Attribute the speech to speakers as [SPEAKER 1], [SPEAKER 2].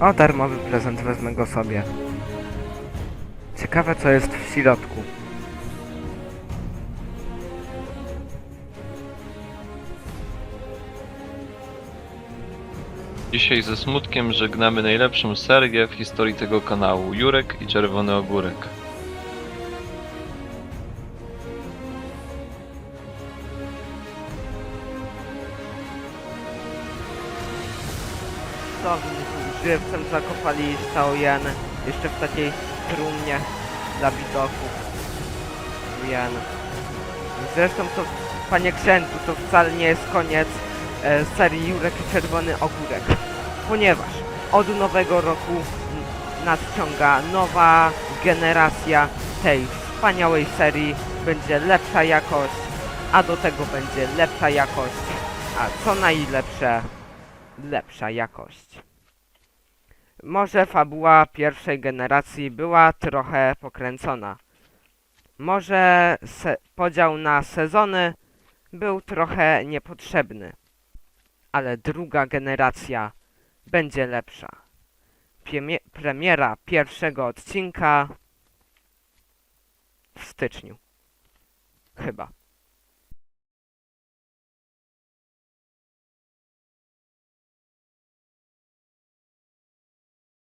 [SPEAKER 1] O, darmowy prezent, wezmę go sobie. Ciekawe co jest w środku.
[SPEAKER 2] Dzisiaj ze smutkiem żegnamy najlepszą serię w historii tego kanału Jurek i Czerwony Ogórek.
[SPEAKER 1] To żywcem zakopali Jen jeszcze w takiej trumnie dla widoków. Jen. Zresztą to, panie księdzu, to wcale nie jest koniec e, serii Jurek i Czerwony Ogórek. Ponieważ od nowego roku nadciąga nowa generacja tej wspaniałej serii. Będzie lepsza jakość, a do tego będzie lepsza jakość, a co najlepsze, lepsza jakość. Może fabuła pierwszej generacji była trochę pokręcona. Może podział na sezony był trochę niepotrzebny. Ale druga generacja będzie lepsza. Piemie premiera pierwszego odcinka w styczniu. Chyba.